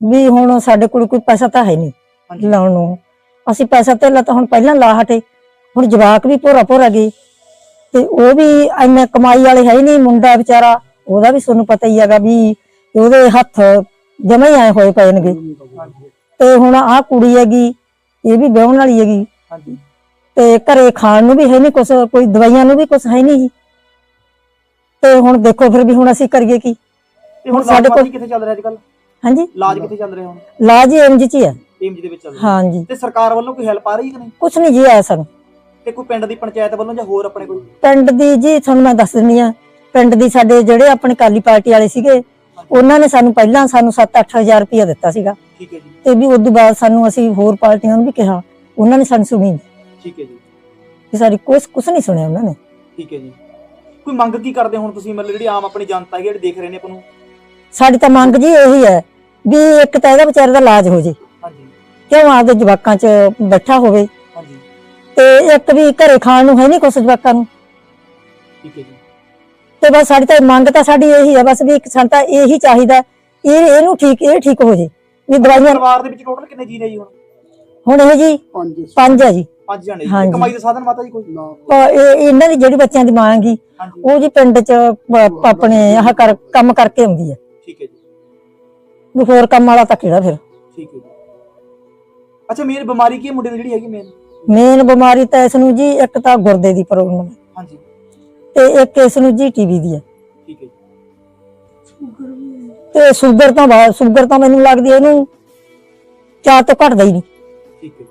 ਵੀ ਹੁਣ ਸਾਡੇ ਕੋਲ ਕੋਈ ਪੈਸਾ ਤਾਂ ਹੈ ਨਹੀਂ ਲਾਉਣ ਨੂੰ। ਅਸੀਂ ਪੈਸਾ ਧੇਲਾ ਤਾਂ ਹੁਣ ਪਹਿਲਾਂ ਲਾ ਹਟੇ ਹੁਣ ਜਵਾਕ ਵੀ ਭੋਰਾ ਭੋਰਾ ਗਏ। ਤੇ ਉਹ ਵੀ ਇੰਨੇ ਕਮਾਈ ਵਾਲੇ ਹੈ ਨਹੀਂ ਮੁੰਡਾ ਵਿਚਾਰਾ ਉਹਦਾ ਵੀ ਤੁਹਾਨੂੰ ਪਤਾ ਹੀ ਹੈਗਾ ਵੀ ਉਹਦੇ ਹੱਥ ਜਮੇ ਆਏ ਹੋਏ ਪਏ ਨੇਗੇ ਤੇ ਹੁਣ ਆਹ ਕੁੜੀ ਹੈਗੀ ਇਹ ਵੀ ਵਿਆਹਣ ਵਾਲੀ ਹੈਗੀ। ਹਾਂਜੀ। ਤੇ ਘਰੇ ਖਾਣ ਨੂੰ ਵੀ ਹੈ ਨਹੀਂ ਕੁਛ ਕੋਈ ਦਵਾਈਆਂ ਨੂੰ ਵੀ ਕੁਛ ਹੈ ਨਹੀਂ ਜੀ। ਤੇ ਹੁਣ ਦੇਖੋ ਫਿਰ ਵੀ ਹੁਣ ਅਸੀਂ ਕਰੀਏ ਕੀ? ਹੁਣ ਸਾਡੇ ਕੋਲ ਕਿੱਥੇ ਚੱਲ ਰਿਹਾ ਅੱਜ ਕੱਲ ਹਾਂਜੀ? ਇਲਾਜ ਕਿੱਥੇ ਚੱਲ ਰਿਹਾ ਹੁਣ ਲਾਜ ਐਮਜ ਚ ਹੀ ਹੈ ਏਮਜੀ ਦੇ ਵਿੱਚ ਚੱਲ ਰਿਹਾ ਹਾਂਜੀ। ਤੇ ਸਰਕਾਰ ਵੱਲੋਂ ਕੋਈ ਹੈਲਪ ਆ ਰਹੀ ਕਿ ਨਹੀਂ? ਕੁਛ ਨਹੀਂ ਜੀ ਆਇਆ ਸਾਨੂੰ। ਤੇ ਕੋਈ ਪਿੰਡ ਦੀ ਪੰਚਾਇਤ ਵੱਲੋਂ ਜਾਂ ਹੋਰ ਆਪਣੇ ਕੋਈ? ਪਿੰਡ ਦੀ ਜੀ ਤੁਹਾਨੂੰ ਮੈਂ ਦੱਸ ਦਿੰਦੀ ਆ ਪਿੰਡ ਦੀ ਸਾਡੇ ਜਿਹੜੇ ਆਪਣੇ ਕਾਲੀ ਪਾਰਟੀ ਵਾਲੇ ਸੀਗੇ ਉਹਨਾਂ ਨੇ ਸਾਨੂੰ ਪਹਿਲਾਂ ਸਾਨੂੰ 7-8000 ਰੁਪਇਆ ਦਿੱਤਾ ਸੀਗਾ। ਠੀਕ ਹੈ ਜੀ। ਤੇ ਵੀ ਉਸ ਤੋਂ ਬਾਅਦ ਸਾਨੂੰ ਅਸੀਂ ਹੋਰ ਪਾਰਟੀਆਂ ਨੂੰ ਵੀ ਕਿਹਾ ਉਹਨਾਂ ਨੇ ਸਾਨੂੰ ਸੁਣੀ ਨਹੀਂ। ਠੀਕ ਹੈ ਜੀ। ਕਿ ਸਾਡੀ ਕੁਛ ਕੁਛ ਨਹੀਂ ਸੁਣਿਆ ਉਹਨਾਂ ਨੇ। ਠੀਕ ਹੈ ਜੀ। ਕੋਈ ਮੰਗ ਕੀ ਕਰਦੇ ਹੁਣ ਤੁਸੀਂ? ਮਤਲਬ ਜਿਹੜੀ ਆਮ ਆਪਣੀ ਜਨਤਾ ਹੈ ਜਿਹੜੀ ਦੇਖ ਰਹੇ ਨੇ ਆਪਾਂ ਨੂੰ? ਸਾਡੀ ਤਾਂ ਮੰਗ ਜੀ ਇਹੀ ਹੈ ਵੀ ਇੱਕ ਤਾਂ ਇਹਦਾ ਵਿਚਾਰੇ ਦਾ ਇਲਾਜ ਹੋ ਜੇ। ਹਾਂਜੀ। ਕਿਉਂ ਆਪਦੇ ਜਵਾਕਾਂ 'ਚ ਬੈਠਾ ਹੋਵੇ? ਹਾਂਜੀ। ਤੇ ਇੱਕ ਵੀ ਘਰੇ ਖਾਣ ਨੂੰ ਹੈ ਨਹੀਂ ਕੁਛ ਜਵਾਕਾਂ ਨੂੰ। ਠੀਕ ਹੈ ਜੀ। ਤੇ ਬਸ ਸਾਡੀ ਤਾਂ ਮੰਗ ਤਾਂ ਸਾਡੀ ਇਹੀ ਹੈ ਬਸ ਵੀ ਇੱਕ ਸਾਨੂੰ ਤਾਂ ਇਹੀ ਚਾਹੀਦਾ ਇਹ ਇਹਨੂੰ ਠੀਕ ਇਹ ਠੀਕ ਹੋ ਜੇ। ਵੀ ਦਵਾਈਆਂ ਪਰਿਵਾਰ ਦੇ ਵਿੱਚ ਟੋਟਲ ਕਿੰਨੇ ਜੀ ਨੇ ਜੀ ਹੁਣ? ਹੁਣ ਇਹ ਜੀ ਪੰਜ ਪੰਜ ਹੈ ਜੀ। ਪੰਜ ਜਣੇ ਜੀ। ਹਾਂਜੀ। ਕਮਾਈ ਦੇ ਸਾਧਨ ਮਾਤਾ ਜੀ ਕੋਈ? ਨਾ। ਇਹ ਇਹਨਾਂ ਦੀ ਜਿਹੜੀ ਬੱਚਿਆਂ ਦੀ ਮਾਂ ਹੈਗੀ ਹਾਂਜੀ। ਉਹ ਜੀ ਪਿੰਡ 'ਚ ਪ- ਆਪਣੇ ਆਹ ਕਰ ਕੰਮ ਕਰਕੇ ਆਉਂਦੀ ਹੈ ਵੀ ਹੋਰ ਕੰਮ ਵਾਲਾ ਤਾਂ ਕਿਹੜਾ ਫਿਰ? ਠੀਕ ਹੈ ਜੀ। ਅੱਛਾ ਮੇਰੀ ਬਿਮਾਰੀ ਕੀ ਹੈ ਮੁੰਡੇ ਦੀ ਜਿਹੜੀ ਹੈਗੀ ਮੇਨ ਮੇਨ ਬਿਮਾਰੀ ਤਾਂ ਇਸ ਨੂੰ ਜੀ ਇੱਕ ਤਾਂ ਗੁਰਦੇ ਦੀ ਪ੍ਰੋਬਲਮ ਹੈ। ਹਾਂਜੀ। ਤੇ ਇੱਕ ਇਸ ਨੂੰ ਜੀ ਟੀਵੀ ਦੀ ਹੈ। ਠੀਕ ਹੈ ਜੀ। ਤੇ ਸ਼ੂਗਰ ਤਾਂ ਸ਼ੂਗਰ ਤਾਂ ਮੈਨੂੰ ਲੱਗਦੀ ਹੈ ਇਹਨੂੰ ਚਾਰ ਤੋਂ ਘਟਦਾ ਹੀ ਨਹੀਂ। ਠੀਕ ਹੈ ਜੀ।